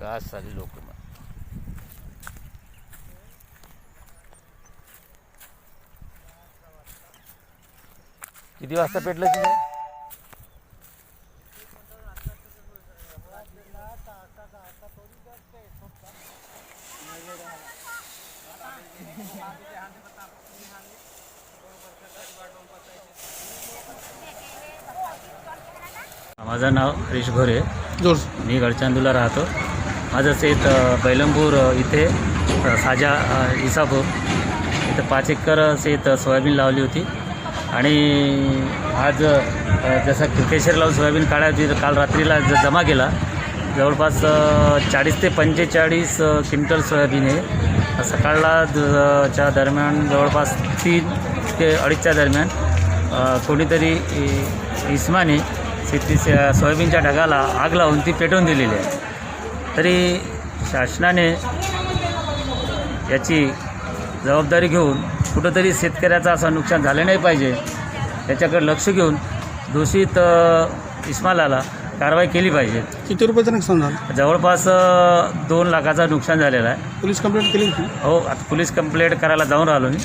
पाच साली लोक किती वाजता पेटलं तिथे? माझं नाव हरीश घोरे. जोर. मी गडचांदूला राहतो. माझं शेत बैलमपूर इथे साजा इसापूर. इथं पाच एकर शेत सोयाबीन लावली होती. आणि आज जसं केशर लावून सोयाबीन काढायची काल रात्रीला ज जमा केला. जवळपास चाळीस ते पंचेचाळीस क्विंटल सोयाबीन आहे. सकाळला द- च्या दरम्यान जवळपास तीन ते अडीचच्या दरम्यान कोणीतरी इ- इस्माने शेती सोयाबीनच्या ढगाला आग लावून ती पेटवून दिलेली आहे. तरी शासनाने याची जबाबदारी घेऊन कुठंतरी शेतकऱ्याचं असं नुकसान झालं नाही पाहिजे त्याच्याकडे लक्ष घेऊन दूषित इस्मालाला कारवाई केली पाहिजे. किती रुपयाचं नुकसान झालं? जवळपास दोन लाखाचं नुकसान झालेलं आहे. पोलीस कंप्लेंट केली हो आता पोलीस कंप्लेंट करायला जाऊन राहिलो मी.